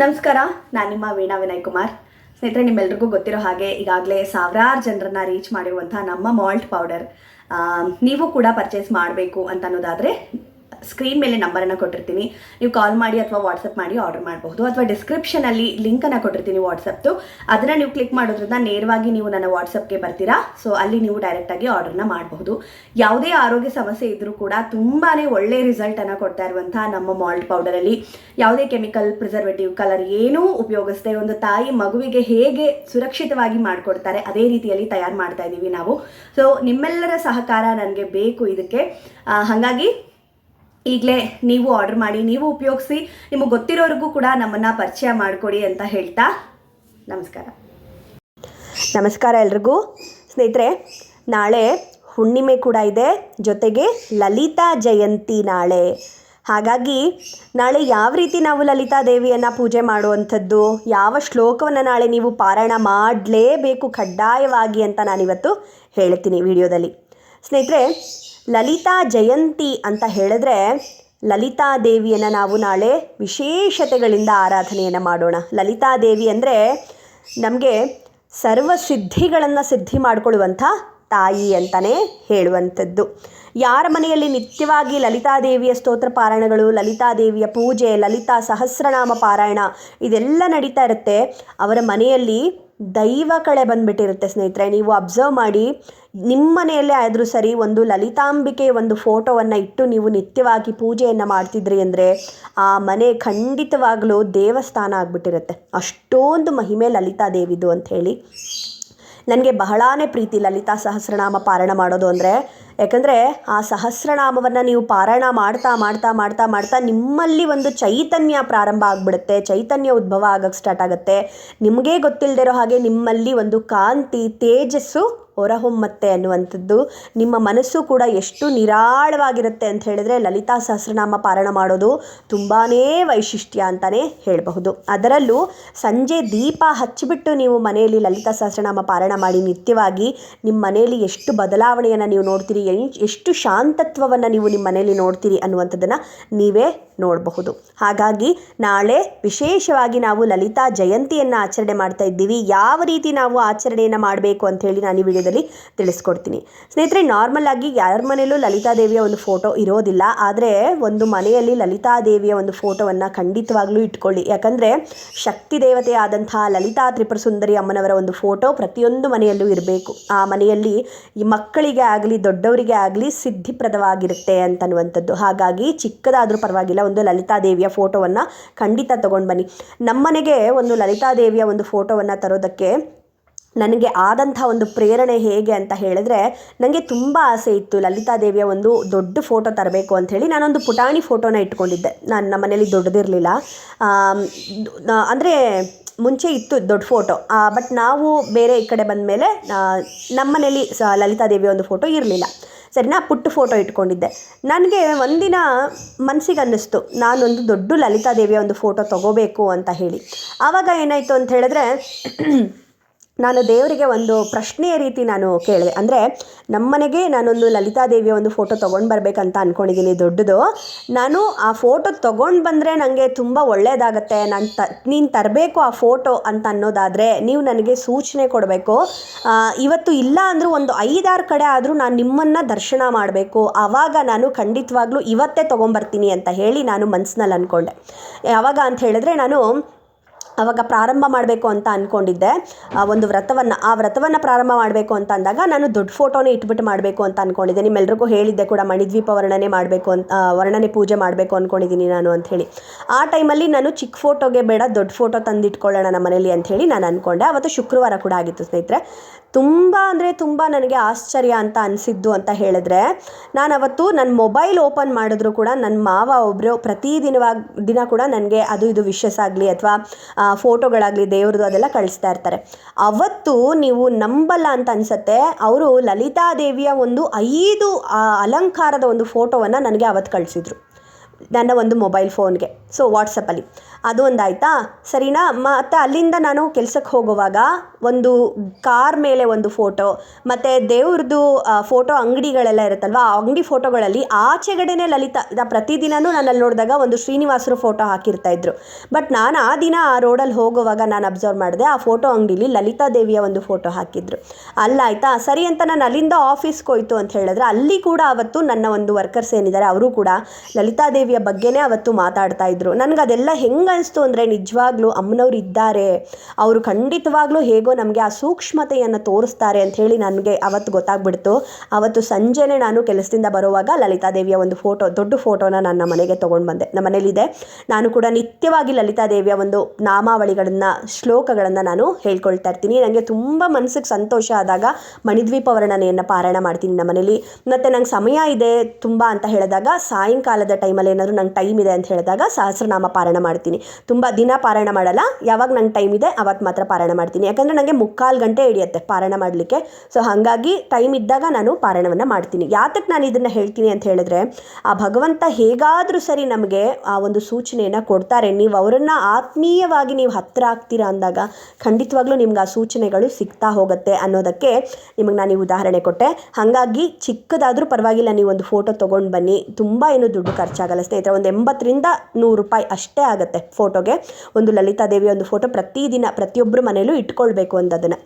ನಮಸ್ಕಾರ, ನಾನು ನಿಮ್ಮ ವೀಣಾ ವಿನಯ್ ಕುಮಾರ್ ಸ್ನೇಹಿತರೆ, ನಿಮ್ಮೆಲ್ರಿಗೂ ಗೊತ್ತಿರೋ ಹಾಗೆ ಈಗಾಗಲೇ ಸಾವಿರಾರು ಜನರನ್ನ ರೀಚ್ ಮಾಡಿರುವಂಥ ನಮ್ಮ ಮಾಲ್ಟ್ ಪೌಡರ್. ನೀವು ಕೂಡ ಪರ್ಚೇಸ್ ಮಾಡಬೇಕು ಅಂತ ಅನ್ನೋದಾದರೆ ಸ್ಕ್ರೀನ್ ಮೇಲೆ ನಂಬರನ್ನು ಕೊಟ್ಟಿರ್ತೀನಿ. ನೀವು ಕಾಲ್ ಮಾಡಿ ಅಥವಾ ವಾಟ್ಸಪ್ ಮಾಡಿ ಆರ್ಡರ್ ಮಾಡಬಹುದು. ಅಥವಾ ಡಿಸ್ಕ್ರಿಪ್ಷನಲ್ಲಿ ಲಿಂಕನ್ನು ಕೊಟ್ಟಿರ್ತೀನಿ ವಾಟ್ಸಪ್ದು ಅದನ್ನು ನೀವು ಕ್ಲಿಕ್ ಮಾಡೋದ್ರಿಂದ ನೇರವಾಗಿ ನೀವು ನನ್ನ ವಾಟ್ಸಪ್ಗೆ ಬರ್ತೀರಾ? ಸೊ ಅಲ್ಲಿ ನೀವು ಡೈರೆಕ್ಟಾಗಿ ಆರ್ಡರ್ನ ಮಾಡಬಹುದು. ಯಾವುದೇ ಆರೋಗ್ಯ ಸಮಸ್ಯೆ ಇದ್ದರೂ ಕೂಡ ತುಂಬಾ ಒಳ್ಳೆ ರಿಸಲ್ಟನ್ನು ಕೊಡ್ತಾ ಇರುವಂಥ ನಮ್ಮ ಮಾಲ್ಟ್ ಪೌಡರಲ್ಲಿ ಯಾವುದೇ ಕೆಮಿಕಲ್ ಪ್ರಿಸರ್ವೇಟಿವ್ ಕಲರ್ ಏನೂ ಉಪಯೋಗಿಸದೆ ಒಂದು ತಾಯಿ ಮಗುವಿಗೆ ಹೇಗೆ ಸುರಕ್ಷಿತವಾಗಿ ಮಾಡಿಕೊಡ್ತಾರೆ, ಅದೇ ರೀತಿಯಲ್ಲಿ ತಯಾರು ಮಾಡ್ತಾ ಇದ್ದೀವಿ ನಾವು. ಸೊ ನಿಮ್ಮೆಲ್ಲರ ಸಹಕಾರ ನನಗೆ ಬೇಕು ಇದಕ್ಕೆ. ಹಾಗಾಗಿ ಈಗಲೇ ನೀವು ಆರ್ಡರ್ ಮಾಡಿ, ನೀವು ಉಪಯೋಗಿಸಿ, ನಿಮಗೆ ಗೊತ್ತಿರೋರಿಗೂ ಕೂಡ ನಮ್ಮನ್ನು ಪರಿಚಯ ಮಾಡಿಕೊಡಿ ಅಂತ ಹೇಳ್ತಾ ನಮಸ್ಕಾರ. ನಮಸ್ಕಾರ ಎಲ್ರಿಗೂ. ಸ್ನೇಹಿತರೆ, ನಾಳೆ ಹುಣ್ಣಿಮೆ ಕೂಡ ಇದೆ. ಜೊತೆಗೆ ಲಲಿತಾ ಜಯಂತಿ ನಾಳೆ. ಹಾಗಾಗಿ ನಾಳೆ ಯಾವ ರೀತಿ ನಾವು ಲಲಿತಾ ದೇವಿಯನ್ನು ಪೂಜೆ ಮಾಡುವಂಥದ್ದು, ಯಾವ ಶ್ಲೋಕವನ್ನು ನಾಳೆ ನೀವು ಪಾರಾಯಣ ಮಾಡಲೇಬೇಕು ಕಡ್ಡಾಯವಾಗಿ ಅಂತ ನಾನಿವತ್ತು ಹೇಳ್ತೀನಿ ವಿಡಿಯೋದಲ್ಲಿ. ಸ್ನೇಹಿತರೆ ಲಲಿತಾ ಜಯಂತಿ ಅಂತ ಹೇಳಿದ್ರೆ ಲಲಿತಾ ದೇವಿಯನ್ನು ನಾವು ನಾಳೆ ವಿಶೇಷತೆಗಳಿಂದ ಆರಾಧನೆಯನ್ನು ಮಾಡೋಣ. ಲಲಿತಾ ದೇವಿ ಅಂದರೆ ನಮಗೆ ಸರ್ವ ಸಿದ್ಧಿಗಳನ್ನು ಸಿದ್ಧಿ ಮಾಡಿಕೊಳ್ಳುವಂಥ ತಾಯಿ ಅಂತಲೇ ಹೇಳುವಂಥದ್ದು. ಯಾರ ಮನೆಯಲ್ಲಿ ನಿತ್ಯವಾಗಿ ಲಲಿತಾದೇವಿಯ ಸ್ತೋತ್ರ ಪಾರಾಯಣಗಳು ಲಲಿತಾದೇವಿಯ ಪೂಜೆ, ಲಲಿತಾ ಸಹಸ್ರನಾಮ ಪಾರಾಯಣ ಇದೆಲ್ಲ ನಡೀತಾ ಇರುತ್ತೆ. ಅವರ ಮನೆಯಲ್ಲಿ ದೈವ ಕಳೆ ಬಂದ್ಬಿಟ್ಟಿರುತ್ತೆ ಸ್ನೇಹಿತರೆ, ನೀವು ಅಬ್ಸರ್ವ್ ಮಾಡಿ, ನಿಮ್ಮ ಮನೆಯಲ್ಲೇ ಆದರೂ ಸರಿ ಒಂದು ಲಲಿತಾಂಬಿಕೆ ಒಂದು ಫೋಟೋವನ್ನು ಇಟ್ಟು ನೀವು ನಿತ್ಯವಾಗಿ ಪೂಜೆಯನ್ನು ಮಾಡ್ತಿದ್ರಿ ಅಂದರೆ ಆ ಮನೆ ಖಂಡಿತವಾಗಲೂ ದೇವಸ್ಥಾನ ಆಗಿಬಿಟ್ಟಿರುತ್ತೆ. ಅಷ್ಟೊಂದು ಮಹಿಮೆ ಲಲಿತಾ ದೇವಿದು ಅಂತ ಹೇಳಿ. ನನಗೆ ಬಹಳಾನೇ ಪ್ರೀತಿ ಲಲಿತಾ ಸಹಸ್ರನಾಮ ಪಾರಾಯಣ ಮಾಡೋದು ಅಂದರೆ. ಯಾಕಂದರೆ ಆ ಸಹಸ್ರನಾಮವನ್ನು ನೀವು ಪಾರಾಯಣ ಮಾಡ್ತಾ ಮಾಡ್ತಾ ಮಾಡ್ತಾ ಮಾಡ್ತಾ ನಿಮ್ಮಲ್ಲಿ ಒಂದು ಚೈತನ್ಯ ಪ್ರಾರಂಭ ಆಗಿಬಿಡುತ್ತೆ, ಚೈತನ್ಯ ಉದ್ಭವ ಆಗೋಕ್ಕೆ ಸ್ಟಾರ್ಟ್ ಆಗುತ್ತೆ. ನಿಮಗೇ ಗೊತ್ತಿಲ್ಲದಿರೋ ಹಾಗೆ ನಿಮ್ಮಲ್ಲಿ ಒಂದು ಕಾಂತಿ, ತೇಜಸ್ಸು ಹೊರಹೊಮ್ಮತ್ತೆ ಅನ್ನುವಂಥದ್ದು ನಿಮ್ಮ ಮನಸ್ಸು ಕೂಡ ಎಷ್ಟು ನಿರಾಳವಾಗಿರುತ್ತೆ ಅಂತ ಹೇಳಿದ್ರೆ ಲಲಿತಾ ಸಹಸ್ರನಾಮ ಪಾರಣ ಮಾಡೋದು ತುಂಬಾ ವೈಶಿಷ್ಟ್ಯ ಅಂತಲೇ ಹೇಳಬಹುದು. ಅದರಲ್ಲೂ ಸಂಜೆ ದೀಪ ಹಚ್ಚಿಬಿಟ್ಟು ನೀವು ಮನೆಯಲ್ಲಿ ಲಲಿತಾ ಸಹಸ್ರನಾಮ ಪಾರಣ ಮಾಡಿ ನಿತ್ಯವಾಗಿ ನಿಮ್ಮ ಮನೆಯಲ್ಲಿ ಎಷ್ಟು ಬದಲಾವಣೆಯನ್ನು ನೀವು ನೋಡ್ತೀರಿ ಎಷ್ಟು ಶಾಂತತ್ವವನ್ನು ನೀವು ನಿಮ್ಮ ಮನೆಯಲ್ಲಿ ನೋಡ್ತೀರಿ ಅನ್ನುವಂಥದ್ದನ್ನು ನೀವೇ ನೋಡಬಹುದು. ಹಾಗಾಗಿ ನಾಳೆ ವಿಶೇಷವಾಗಿ ನಾವು ಲಲಿತಾ ಜಯಂತಿಯನ್ನು ಆಚರಣೆ ಮಾಡ್ತಾ ಇದ್ದೀವಿ. ಯಾವ ರೀತಿ ನಾವು ಆಚರಣೆಯನ್ನು ಮಾಡಬೇಕು ಅಂತ ಹೇಳಿ ನಾನು ಈ ವಿಡಿಯೋದಲ್ಲಿ ತಿಳಿಸ್ಕೊಡ್ತೀನಿ. ಸ್ನೇಹಿತರೆ ನಾರ್ಮಲ್ ಆಗಿ ಯಾರ ಮನೆಯಲ್ಲೂ ಲಲಿತಾ ದೇವಿಯ ಒಂದು ಫೋಟೋ ಇರೋದಿಲ್ಲ. ಆದರೆ ಒಂದು ಮನೆಯಲ್ಲಿ ಲಲಿತಾ ದೇವಿಯ ಒಂದು ಫೋಟೋವನ್ನು ಖಂಡಿತವಾಗ್ಲೂ ಇಟ್ಕೊಳ್ಳಿ. ಯಾಕಂದರೆ ಶಕ್ತಿ ದೇವತೆ ಆದಂತಹ ಲಲಿತಾ ತ್ರಿಪುರ ಸುಂದರಿ ಅಮ್ಮನವರ ಒಂದು ಫೋಟೋ ಪ್ರತಿಯೊಂದು ಮನೆಯಲ್ಲೂ ಇರಬೇಕು. ಆ ಮನೆಯಲ್ಲಿ ಈ ಮಕ್ಕಳಿಗೆ ಆಗಲಿ, ದೊಡ್ಡವರಿಗೆ ಆಗಲಿ ಸಿದ್ಧಿಪ್ರದವಾಗಿರುತ್ತೆ ಅಂತನ್ನುವಂಥದ್ದು ಹಾಗಾಗಿ ಚಿಕ್ಕದಾದರೂ ಪರವಾಗಿಲ್ಲ ಒಂದು ಲಲಿತಾ ದೇವಿಯ ಫೋಟೋವನ್ನು ಖಂಡಿತ ತೊಗೊಂಡು ಬನ್ನಿ. ನಮ್ಮನೆಗೆ ಒಂದು ಲಲಿತಾ ದೇವಿಯ ಒಂದು ಫೋಟೋವನ್ನು ತರೋದಕ್ಕೆ ನನಗೆ ಆದಂಥ ಒಂದು ಪ್ರೇರಣೆ ಹೇಗೆ ಅಂತ ಹೇಳಿದ್ರೆ ನನಗೆ ತುಂಬ ಆಸೆ ಇತ್ತು ಲಲಿತಾ ದೇವಿಯ ಒಂದು ದೊಡ್ಡ ಫೋಟೋ ತರಬೇಕು ಅಂಥೇಳಿ ನಾನೊಂದು ಪುಟಾಣಿ ಫೋಟೋನ ಇಟ್ಕೊಂಡಿದ್ದೆ. ನಾನು ನಮ್ಮ ಮನೇಲಿ ದೊಡ್ಡದಿರಲಿಲ್ಲ. ಅಂದರೆ ಮುಂಚೆ ಇತ್ತು ದೊಡ್ಡ ಫೋಟೋ. ಬಟ್ ನಾವು ಬೇರೆ ಈ ಕಡೆ ಬಂದ ಮೇಲೆ ನಮ್ಮ ಮನೇಲಿ ಸ ಲಲಿತಾ ದೇವಿಯ ಒಂದು ಫೋಟೋ ಇರಲಿಲ್ಲ. ಸರಿನಾ? ಪುಟ್ಟ ಫೋಟೋ ಇಟ್ಕೊಂಡಿದ್ದೆ. ನನಗೆ ಒಂದಿನ ಮನಸ್ಸಿಗೆ ಅನ್ನಿಸ್ತು, ನಾನೊಂದು ದೊಡ್ಡ ಲಲಿತಾ ದೇವಿಯ ಒಂದು ಫೋಟೋ ತೊಗೋಬೇಕು ಅಂತ ಹೇಳಿ. ಆವಾಗ ಏನಾಯಿತು ಅಂತ ಹೇಳಿದ್ರೆ ನಾನು ದೇವರಿಗೆ ಒಂದು ಪ್ರಶ್ನೆಯ ರೀತಿ ನಾನು ಕೇಳಿದೆ ಅಂದರೆ ನಮ್ಮನೆಗೆ ನಾನೊಂದು ಲಲಿತಾ ದೇವಿಯ ಒಂದು ಫೋಟೋ ತೊಗೊಂಡು ಬರಬೇಕಂತ ಅಂದ್ಕೊಂಡಿದ್ದೀನಿ ದೊಡ್ಡದು. ನಾನು ಆ ಫೋಟೋ ತೊಗೊಂಡು ಬಂದರೆ ನನಗೆ ತುಂಬ ಒಳ್ಳೆಯದಾಗತ್ತೆ ನಾನು ತ, ನೀನು ತರಬೇಕು ಆ ಫೋಟೋ ಅಂತ ಅನ್ನೋದಾದರೆ ನೀವು ನನಗೆ ಸೂಚನೆ ಕೊಡಬೇಕು. ಇವತ್ತು ಇಲ್ಲ ಅಂದರೂ ಒಂದು ಐದಾರು ಕಡೆ ಆದರೂ ನಾನು ನಿಮ್ಮನ್ನು ದರ್ಶನ ಮಾಡಬೇಕು. ಆವಾಗ ನಾನು ಖಂಡಿತವಾಗ್ಲೂ ಇವತ್ತೇ ತೊಗೊಂಬರ್ತೀನಿ ಅಂತ ಹೇಳಿ ನಾನು ಮನಸ್ಸಿನಲ್ಲಿ ಅಂದ್ಕೊಂಡೆ ಯಾವಾಗ ಅಂತ ಹೇಳಿದ್ರೆ ನಾನು ಅವಾಗ ಪ್ರಾರಂಭ ಮಾಡಬೇಕು ಅಂತ ಅಂದ್ಕೊಂಡಿದ್ದೆ ಒಂದು ವ್ರತವನ್ನು, ಆ ವ್ರತವನ್ನು ಪ್ರಾರಂಭ ಮಾಡಬೇಕು ಅಂತ ಅಂದಾಗ ನಾನು ದೊಡ್ಡ ಫೋಟೋನೇ ಇಟ್ಬಿಟ್ಟು ಮಾಡಬೇಕು ಅಂತ ಅಂದ್ಕೊಂಡಿದ್ದೆ ನಿಮ್ಮೆಲ್ಲರಿಗೂ ಹೇಳಿದ್ದೆ ಕೂಡ, ಮಣಿದ್ವೀಪ ವರ್ಣನೆ ಮಾಡಬೇಕು ಅಂತ ವರ್ಣನೆ ಪೂಜೆ ಮಾಡಬೇಕು ಅಂದ್ಕೊಂಡಿದ್ದೀನಿ ನಾನು ಅಂಥೇಳಿ ಆ ಟೈಮಲ್ಲಿ ನಾನು ಚಿಕ್ಕ ಫೋಟೋಗೆ ಬೇಡ, ದೊಡ್ಡ ಫೋಟೋ ತಂದಿಟ್ಕೊಳ್ಳೋಣ ನಮ್ಮ ಮನೇಲಿ ಅಂಥೇಳಿ ನಾನು ಅಂದ್ಕೊಂಡೆ ಅವತ್ತು ಶುಕ್ರವಾರ ಕೂಡ ಆಗಿತ್ತು ಸ್ನೇಹಿತರೆ. ತುಂಬ ಅಂದರೆ ತುಂಬ ನನಗೆ ಆಶ್ಚರ್ಯ ಅಂತ ಅನಿಸಿದ್ದು ಅಂತ ಹೇಳಿದ್ರೆ ನಾನು ಅವತ್ತು ನನ್ನ ಮೊಬೈಲ್ ಓಪನ್ ಮಾಡಿದ್ರು ಕೂಡ ನನ್ನ ಮಾವ ಒಬ್ಬರು ಪ್ರತಿದಿನವಾಗಿ ದಿನ ಕೂಡ ನನಗೆ ಅದು ಇದು ವಿಶಸ್ ಆಗಲಿ ಅಥವಾ ಫೋಟೋಗಳಾಗಲಿ ದೇವ್ರದ್ದು ಅದೆಲ್ಲ ಕಳಿಸ್ತಾ ಇರ್ತಾರೆ. ಅವತ್ತು ನೀವು ನಂಬಲ್ಲ ಅಂತ ಅನಿಸುತ್ತೆ, ಅವರು ಲಲಿತಾ ದೇವಿಯ ಒಂದು ಐದು ಅಲಂಕಾರದ ಒಂದು ಫೋಟೋವನ್ನು ನನಗೆ ಅವತ್ತು ಕಳಿಸಿದ್ರು. ನನ್ನ ಒಂದು ಮೊಬೈಲ್ ಫೋನ್ಗೆ. ಸೊ ವಾಟ್ಸಪ್ಪಲ್ಲಿ. ಅದು ಒಂದು ಆಯಿತಾ ಸರಿನಾ? ಮತ್ತು ಅಲ್ಲಿಂದ ನಾನು ಕೆಲ್ಸಕ್ಕೆ ಹೋಗುವಾಗ ಒಂದು ಕಾರ್ ಮೇಲೆ ಒಂದು ಫೋಟೋ, ಮತ್ತು ದೇವ್ರದ್ದು ಫೋಟೋ ಅಂಗಡಿಗಳೆಲ್ಲ ಇರುತ್ತಲ್ವ? ಆ ಅಂಗಡಿ ಫೋಟೋಗಳಲ್ಲಿ ಆಚೆಗಡೆನೇ ಲಲಿತಾ ಪ್ರತಿ ಪ್ರತಿದಿನವೂ ನಾನು ಅಲ್ಲಿ ನೋಡಿದಾಗ ಒಂದು ಶ್ರೀನಿವಾಸರು ಫೋಟೋ ಹಾಕಿರ್ತಾ ಇದ್ರು. ಬಟ್ ನಾನು ಆ ದಿನ ಆ ರೋಡಲ್ಲಿ ಹೋಗುವಾಗ ನಾನು ಅಬ್ಸರ್ವ್ ಮಾಡಿದೆ, ಆ ಫೋಟೋ ಅಂಗಡಿಲಿ ಲಲಿತಾ ದೇವಿಯ ಒಂದು ಫೋಟೋ ಹಾಕಿದ್ರು. ಅಲ್ಲಾಯ್ತಾ? ಸರಿ ಅಂತ ನಾನು ಅಲ್ಲಿಂದ ಆಫೀಸ್ಗೆ ಹೋಯ್ತು ಅಂತ ಹೇಳಿದ್ರೆ ಅಲ್ಲಿ ಕೂಡ ಅವತ್ತು ನನ್ನ ಒಂದು ವರ್ಕರ್ಸ್ ಏನಿದ್ದಾರೆ, ಅವರು ಕೂಡ ಲಲಿತಾ ದೇವಿಯ ಬಗ್ಗೆನೇ ಅವತ್ತು ಮಾತಾಡ್ತಾ ಇದ್ರು. ನನಗೆ ಅದೆಲ್ಲ ಹೆಂಗೆ ಅನಿಸ್ತು ಅಂದರೆ ನಿಜವಾಗ್ಲೂ ಅಮ್ಮನವ್ರು ಇದ್ದಾರೆ. ಅವರು ಖಂಡಿತವಾಗ್ಲೂ ಹೇಗೋ ನಮಗೆ ಆ ಸೂಕ್ಷ್ಮತೆಯನ್ನು ತೋರಿಸ್ತಾರೆ ಹೇಳಿ ನನಗೆ ಅವತ್ತು ಗೊತ್ತಾಗ್ಬಿಡ್ತು. ಅವತ್ತು ಸಂಜೆನೇ ನಾನು ಕೆಲಸದಿಂದ ಬರುವಾಗ ಲಲಿತಾ ದೇವಿಯ ಒಂದು ಫೋಟೋ, ದೊಡ್ಡ ಫೋಟೋನ ನನ್ನ ಮನೆಗೆ ತೊಗೊಂಡು ಬಂದೆ. ನಮ್ಮ ಮನೇಲಿದೆ. ನಾನು ಕೂಡ ನಿತ್ಯವಾಗಿ ಲಲಿತಾ ದೇವಿಯ ಒಂದು ನಾಮಾವಳಿಗಳನ್ನು, ಶ್ಲೋಕಗಳನ್ನು ನಾನು ಹೇಳ್ಕೊಳ್ತಾ ಇರ್ತೀನಿ. ನನಗೆ ತುಂಬ ಮನಸ್ಸಿಗೆ ಸಂತೋಷ ಆದಾಗ ಮಣಿದ್ವೀಪ ವರ್ಣನೆಯನ್ನು ಪಾರಾಯಣ ಮಾಡ್ತೀನಿ ನಮ್ಮ ಮನೇಲಿ. ಮತ್ತು ನಂಗೆ ಸಮಯ ಇದೆ ತುಂಬ ಅಂತ ಹೇಳಿದಾಗ, ಸಾಯಂಕಾಲದ ಟೈಮಲ್ಲಿ ಏನಾದರೂ ನಂಗೆ ಟೈಮ್ ಇದೆ ಅಂತ ಹೇಳಿದಾಗ ಸಹಸ್ರನಾಮ ಪಾರಾಯಣ ಮಾಡ್ತೀನಿ. ತುಂಬ ದಿನ ಪಾರಾಯಣ ಮಾಡಲ್ಲ. ಯಾವಾಗ ನಂಗೆ ಟೈಮ್ ಇದೆ ಅವತ್ತು ಮಾತ್ರ ಪಾರಾಯಣ ಮಾಡ್ತೀನಿ. ಯಾಕಂದರೆ ನನಗೆ ಮುಕ್ಕಾಲು ಗಂಟೆ ಹಿಡಿಯುತ್ತೆ ಪಾರಾಯಣ ಮಾಡಲಿಕ್ಕೆ. ಸೊ ಹಾಗಾಗಿ ಟೈಮ್ ಇದ್ದಾಗ ನಾನು ಪಾರಾಯಣವನ್ನು ಮಾಡ್ತೀನಿ. ಯಾತಕ್ಕೆ ನಾನು ಇದನ್ನು ಹೇಳ್ತೀನಿ ಅಂತ ಹೇಳಿದ್ರೆ, ಆ ಭಗವಂತ ಹೇಗಾದರೂ ಸರಿ ನಮಗೆ ಆ ಒಂದು ಸೂಚನೆಯನ್ನು ಕೊಡ್ತಾರೆ. ನೀವು ಅವರನ್ನು ಆತ್ಮೀಯವಾಗಿ ನೀವು ಹತ್ತಿರ ಆಗ್ತೀರಾ ಅಂದಾಗ ಖಂಡಿತವಾಗ್ಲೂ ನಿಮ್ಗೆ ಆ ಸೂಚನೆಗಳು ಸಿಗ್ತಾ ಹೋಗುತ್ತೆ ಅನ್ನೋದಕ್ಕೆ ನಿಮಗೆ ನಾನು ಈ ಉದಾಹರಣೆ ಕೊಟ್ಟೆ. ಹಾಗಾಗಿ ಚಿಕ್ಕದಾದರೂ ಪರವಾಗಿಲ್ಲ, ನೀವು ಒಂದು ಫೋಟೋ ತೊಗೊಂಡು ಬನ್ನಿ. ತುಂಬ ಏನು ದುಡ್ಡು ಖರ್ಚಾಗಲ್ಲ ಸ್ನೇಹಿತರೆ. ಒಂದು ಎಂಬತ್ತರಿಂದ ನೂರು ರೂಪಾಯಿ ಅಷ್ಟೇ ಆಗುತ್ತೆ. ಫೋಟೋಗೆ ಒಂದು ಲಲಿತಾ ದೇವಿಯ ಒಂದು ಫೋಟೋ ಪ್ರತಿದಿನ ಪ್ರತಿಯೊಬ್ಬರ ಮನೆಯಲ್ಲೂ ಇಟ್ಕೊಳ್ಬೇಕು ಅಂದದನ್ನು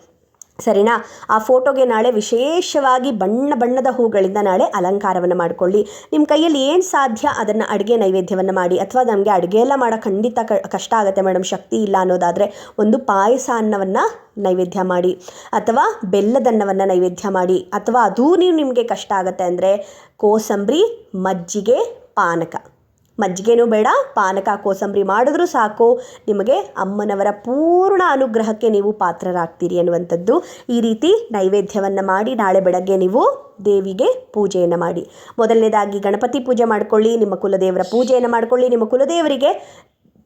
ಸರಿನಾ? ಆ ಫೋಟೋಗೆ ನಾಳೆ ವಿಶೇಷವಾಗಿ ಬಣ್ಣ ಬಣ್ಣದ ಹೂಗಳಿಂದ ನಾಳೆ ಅಲಂಕಾರವನ್ನು ಮಾಡಿಕೊಳ್ಳಿ. ನಿಮ್ಮ ಕೈಯಲ್ಲಿ ಏನು ಸಾಧ್ಯ ಅದನ್ನು ಅಡುಗೆ ನೈವೇದ್ಯವನ್ನು ಮಾಡಿ ಅಥವಾ ನಮಗೆ ಅಡುಗೆ ಎಲ್ಲ ಮಾಡೋ ಖಂಡಿತ ಕಷ್ಟ ಆಗುತ್ತೆ ಮೇಡಮ್ ಶಕ್ತಿ ಇಲ್ಲ ಅನ್ನೋದಾದರೆ ಒಂದು ಪಾಯಸ ಅನ್ನವನ್ನು ನೈವೇದ್ಯ ಮಾಡಿ ಅಥವಾ ಬೆಲ್ಲದನ್ನವನ್ನು ನೈವೇದ್ಯ ಮಾಡಿ ಅಥವಾ ಅದೂ ನೀವು ನಿಮಗೆ ಕಷ್ಟ ಆಗುತ್ತೆ ಅಂದರೆ ಕೋಸಂಬರಿ, ಮಜ್ಜಿಗೆ, ಪಾನಕ. ಮಜ್ಜಿಗೆನೂ ಬೇಡ, ಪಾನಕ, ಕೋಸಂಬರಿ ಮಾಡಿದ್ರೂ ಸಾಕು. ನಿಮಗೆ ಅಮ್ಮನವರ ಪೂರ್ಣ ಅನುಗ್ರಹಕ್ಕೆ ನೀವು ಪಾತ್ರರಾಗ್ತೀರಿ ಅನ್ನುವಂಥದ್ದು ಈ ರೀತಿ ನೈವೇದ್ಯವನ್ನು ಮಾಡಿ ನಾಳೆ ಬೆಳಗ್ಗೆ ನೀವು ದೇವಿಗೆ ಪೂಜೆಯನ್ನು ಮಾಡಿ. ಮೊದಲನೇದಾಗಿ ಗಣಪತಿ ಪೂಜೆ ಮಾಡಿಕೊಳ್ಳಿ, ನಿಮ್ಮ ಕುಲದೇವರ ಪೂಜೆಯನ್ನು ಮಾಡ್ಕೊಳ್ಳಿ, ನಿಮ್ಮ ಕುಲದೇವರಿಗೆ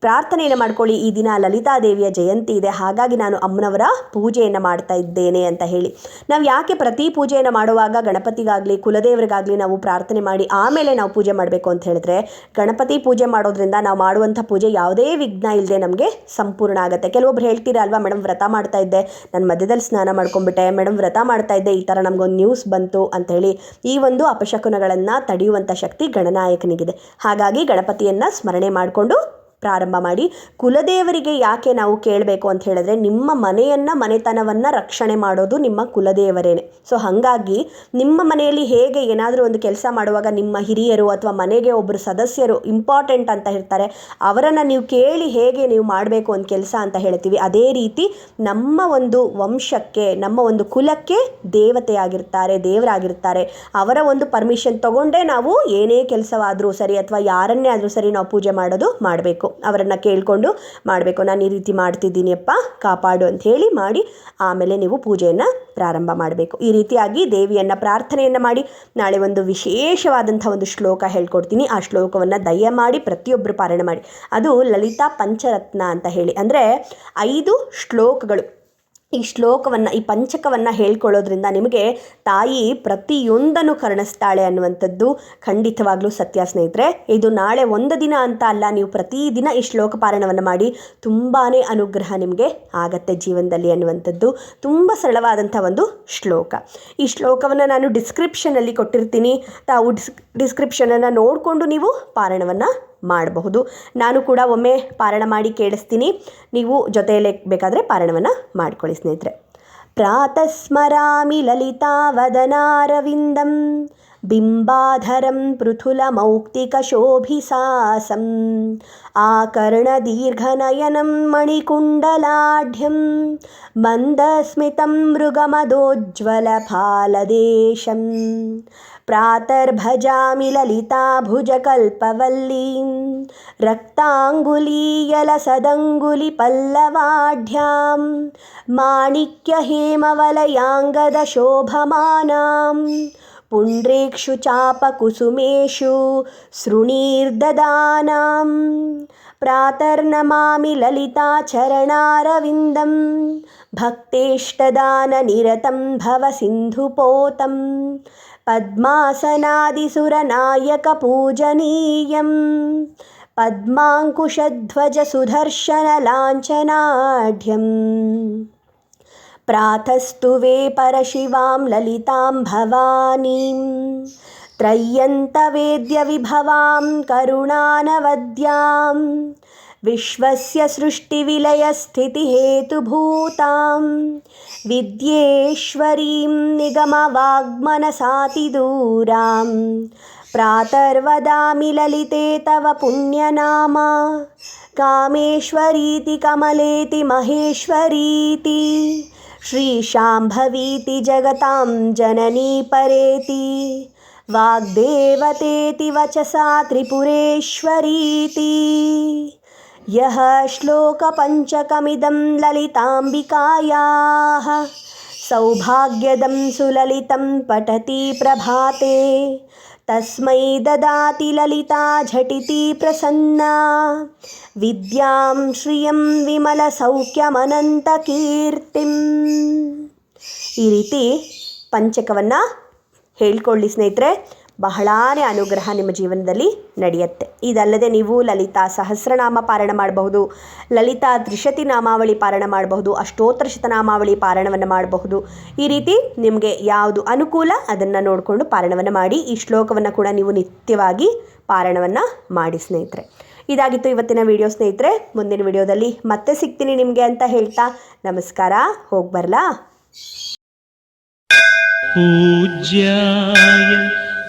ಪ್ರಾರ್ಥನೆಯನ್ನು ಮಾಡ್ಕೊಳ್ಳಿ. ಈ ದಿನ ಲಲಿತಾದೇವಿಯ ಜಯಂತಿ ಇದೆ. ಹಾಗಾಗಿ ನಾನು ಅಮ್ಮನವರ ಪೂಜೆಯನ್ನು ಮಾಡ್ತಾ ಇದ್ದೇನೆ ಅಂತ ಹೇಳಿ. ನಾವು ಯಾಕೆ ಪ್ರತಿ ಪೂಜೆಯನ್ನು ಮಾಡುವಾಗ ಗಣಪತಿಗಾಗಲಿ, ಕುಲದೇವರಿಗಾಗಲಿ ನಾವು ಪ್ರಾರ್ಥನೆ ಮಾಡಿ, ಆಮೇಲೆ ನಾವು ಪೂಜೆ ಮಾಡಬೇಕು ಅಂತ ಹೇಳಿದ್ರೆ, ಗಣಪತಿ ಪೂಜೆ ಮಾಡೋದ್ರಿಂದ ನಾವು ಮಾಡುವಂಥ ಪೂಜೆ ಯಾವುದೇ ವಿಘ್ನ ಇಲ್ಲದೆ ನಮಗೆ ಸಂಪೂರ್ಣ ಆಗುತ್ತೆ. ಕೆಲವೊಬ್ರು ಹೇಳ್ತೀರಾ, ಅಲ್ವಾ ಮೇಡಮ್ ವ್ರತ ಮಾಡ್ತಾ ಇದ್ದೆ. ನನ್ನ ಮಧ್ಯದಲ್ಲಿ ಸ್ನಾನ ಮಾಡ್ಕೊಂಡ್ಬಿಟ್ಟೆ. ಮೇಡಮ್ ವ್ರತ ಮಾಡ್ತಾ ಇದ್ದೆ. ಈ ಥರ ನಮಗೊಂದು ನ್ಯೂಸ್ ಬಂತು ಅಂತ ಹೇಳಿ ಈ ಒಂದು ಅಪಶಕುನಗಳನ್ನು ತಡೆಯುವಂಥ ಶಕ್ತಿ ಗಣನಾಯಕನಿಗಿದೆ. ಹಾಗಾಗಿ ಗಣಪತಿಯನ್ನು ಸ್ಮರಣೆ ಮಾಡಿಕೊಂಡು ಪ್ರಾರಂಭ ಮಾಡಿ, ಕುಲದೇವರಿಗೆ ಯಾಕೆ ನಾವು ಕೇಳಬೇಕು ಅಂತ ಹೇಳಿದ್ರೆ, ನಿಮ್ಮ ಮನೆಯನ್ನು, ಮನೆತನವನ್ನು ರಕ್ಷಣೆ ಮಾಡೋದು ನಿಮ್ಮ ಕುಲದೇವರೇನೆ. ಸೊ ಹಾಗಾಗಿ ನಿಮ್ಮ ಮನೆಯಲ್ಲಿ ಹೇಗೆ ಏನಾದರೂ ಒಂದು ಕೆಲಸ ಮಾಡುವಾಗ ನಿಮ್ಮ ಹಿರಿಯರು ಅಥವಾ ಮನೆಗೆ ಒಬ್ಬರು ಸದಸ್ಯರು ಇಂಪಾರ್ಟೆಂಟ್ ಅಂತ ಇರ್ತಾರೆ ಅವರನ್ನು ನೀವು ಕೇಳಿ ಹೇಗೆ ನೀವು ಮಾಡಬೇಕು ಒಂದು ಕೆಲಸ ಅಂತ ಹೇಳ್ತೀವಿ. ಅದೇ ರೀತಿ ನಮ್ಮ ಒಂದು ವಂಶಕ್ಕೆ, ನಮ್ಮ ಒಂದು ಕುಲಕ್ಕೆ ದೇವತೆಯಾಗಿರ್ತಾರೆ, ದೇವರಾಗಿರ್ತಾರೆ. ಅವರ ಒಂದು ಪರ್ಮಿಷನ್ ತಗೊಂಡೇ ನಾವು ಏನೇ ಕೆಲಸವಾದರೂ ಸರಿ ಅಥವಾ ಯಾರನ್ನೇ ಆದರೂ ಸರಿ ನಾವು ಪೂಜೆ ಮಾಡೋದು ಮಾಡಬೇಕು. ಅವರನ್ನು ಕೇಳಿಕೊಂಡು ಮಾಡಬೇಕು. ನಾನು ಈ ರೀತಿ ಮಾಡ್ತಿದ್ದೀನಿಯಪ್ಪ, ಕಾಪಾಡು ಅಂತ ಹೇಳಿ ಮಾಡಿ ಆಮೇಲೆ ನೀವು ಪೂಜೆಯನ್ನು ಪ್ರಾರಂಭ ಮಾಡಬೇಕು. ಈ ರೀತಿಯಾಗಿ ದೇವಿಯನ್ನು ಪ್ರಾರ್ಥನೆಯನ್ನು ಮಾಡಿ ನಾಳೆ ಒಂದು ವಿಶೇಷವಾದಂಥ ಒಂದು ಶ್ಲೋಕ ಹೇಳ್ಕೊಡ್ತೀನಿ. ಆ ಶ್ಲೋಕವನ್ನು ದಯಮಾಡಿ ಪ್ರತಿಯೊಬ್ಬರು ಪಾರಾಯಣ ಮಾಡಿ. ಅದು ಲಲಿತಾ ಪಂಚರತ್ನ ಅಂತ ಹೇಳಿ. ಅಂದರೆ ಐದು ಶ್ಲೋಕಗಳು. ಈ ಶ್ಲೋಕವನ್ನು, ಈ ಪಂಚಕವನ್ನು ಹೇಳ್ಕೊಳ್ಳೋದ್ರಿಂದ ನಿಮಗೆ ತಾಯಿ ಪ್ರತಿಯೊಂದನ್ನು ಕರುಣಿಸ್ತಾಳೆ ಅನ್ನುವಂಥದ್ದು ಖಂಡಿತವಾಗ್ಲೂ ಸತ್ಯ ಸ್ನೇಹಿತರೆ ಇದು ನಾಳೆ ಒಂದು ದಿನ ಅಂತ ಅಲ್ಲ, ನೀವು ಪ್ರತಿದಿನ ಈ ಶ್ಲೋಕ ಪಾರಾಯಣವನ್ನು ಮಾಡಿ ತುಂಬಾ ಅನುಗ್ರಹ ನಿಮಗೆ ಆಗತ್ತೆ ಜೀವನದಲ್ಲಿ ಅನ್ನುವಂಥದ್ದು ತುಂಬ ಸರಳವಾದಂಥ ಒಂದು ಶ್ಲೋಕ. ಈ ಶ್ಲೋಕವನ್ನು ನಾನು ಡಿಸ್ಕ್ರಿಪ್ಷನಲ್ಲಿ ಕೊಟ್ಟಿರ್ತೀನಿ. ತಾವು ಡಿಸ್ ಡಿಸ್ಕ್ರಿಪ್ಷನನ್ನು ನೋಡಿಕೊಂಡು ನೀವು ಪಾರಾಯಣವನ್ನು ಮಾಡಬಹುದು. ನಾನು ಕೂಡ ಒಮ್ಮೆ ಪಾರಣ ಮಾಡಿ ಕೇಳಿಸ್ತೀನಿ. ನೀವು ಜೊತೆಯಲ್ಲೇ ಬೇಕಾದರೆ ಪಾರಣವನ್ನು ಮಾಡ್ಕೊಳ್ಳಿ ಸ್ನೇಹಿತರೆ. ಪ್ರಾತಃ ಸ್ಮರಾಮಿ ಲಲಿತಾವದನಾರವಿಂದಂ. बिम्बाधरं पृथुलमौक्तिकशोभिसासम् आकर्णदीर्घनयनं मणिकुण्डलाढ्यं मन्दस्मितं मृगमदोज्ज्वलफालदेशं प्रातर्भजामिललिताभुजकल्पवल्लीं रक्ताङ्गुलीयलसदङ्गुलिपल्लवाढ्यां माणिक्यहेमवलयाङ्गदशोभमानाम् पुण्ड्रेक्षु चापकुसुमेषु सृणीर्ददानां प्रातर्नमामि ललिताचरणारविन्दं भक्तेष्टदाननिरतं भवसिन्धुपोतं पद्मासनादिसुरनायकपूजनीयं पद्माङ्कुशध्वजसुदर्शनलाञ्छनाढ्यम् प्रातस्तु वे परशिवां ललितां भवानीं त्रय्यन्तवेद्यविभवां करुणानवद्यां विश्वस्य सृष्टिविलयस्थितिहेतुभूतां विद्येश्वरीं निगमवाग्मनसातिदूरां प्रातर्वदामि ललिते तव पुण्यनामा कामेश्वरीति कमलेति महेश्वरीति श्रीशाम्भवीति जगतां जननी परेति। वाग्देवतेति वचसा त्रिपुरेश्वरीति। यः श्लोकपञ्चकमिदं ललिताम्बिकायाः सौभाग्यदं सुललितं पठति प्रभाते तस्मै ददाति ललिता झटिति प्रसन्ना विद्यां श्रियं ವಿಮಲಸೌಖ್ಯಮನಂತಕೀರ್ತಿಂ ಈ ರೀತಿ ಪಂಚಕವನ್ನು ಹೇಳ್ಕೊಳ್ಳಿ ಸ್ನೇಹಿತರೆ ಬಹಳಾನೇ ಅನುಗ್ರಹ ನಿಮ್ಮ ಜೀವನದಲ್ಲಿ ನಡೆಯುತ್ತೆ. ಇದಲ್ಲದೆ ನೀವು ಲಲಿತಾ ಸಹಸ್ರನಾಮ ಪಾರಣ ಮಾಡಬಹುದು. ಲಲಿತಾ ತ್ರಿಶತಿ ನಾಮಾವಳಿ ಪಾರಣ ಮಾಡಬಹುದು. ಅಷ್ಟೋತ್ತರ ಶತನಾಮಾವಳಿ ಪಾರಣವನ್ನು ಮಾಡಬಹುದು. ಈ ರೀತಿ ನಿಮಗೆ ಯಾವುದು ಅನುಕೂಲ ಅದನ್ನು ನೋಡಿಕೊಂಡು ಪಾರಣವನ್ನು ಮಾಡಿ ಈ ಶ್ಲೋಕವನ್ನು ಕೂಡ ನೀವು ನಿತ್ಯವಾಗಿ ಪಾರಣವನ್ನು ಮಾಡಿ ಸ್ನೇಹಿತರೆ. ಇದಾಗಿತ್ತು ಇವತ್ತಿನ ವಿಡಿಯೋ ಸ್ನೇಹಿತರೆ. ಮುಂದಿನ ವಿಡಿಯೋದಲ್ಲಿ ಮತ್ತೆ ಸಿಗ್ತೀನಿ ನಿಮಗೆ ಅಂತ ಹೇಳ್ತಾ ನಮಸ್ಕಾರ. ಹೋಗಿ ಬರಲಾ? ಪೂಜ್ಯಾಯ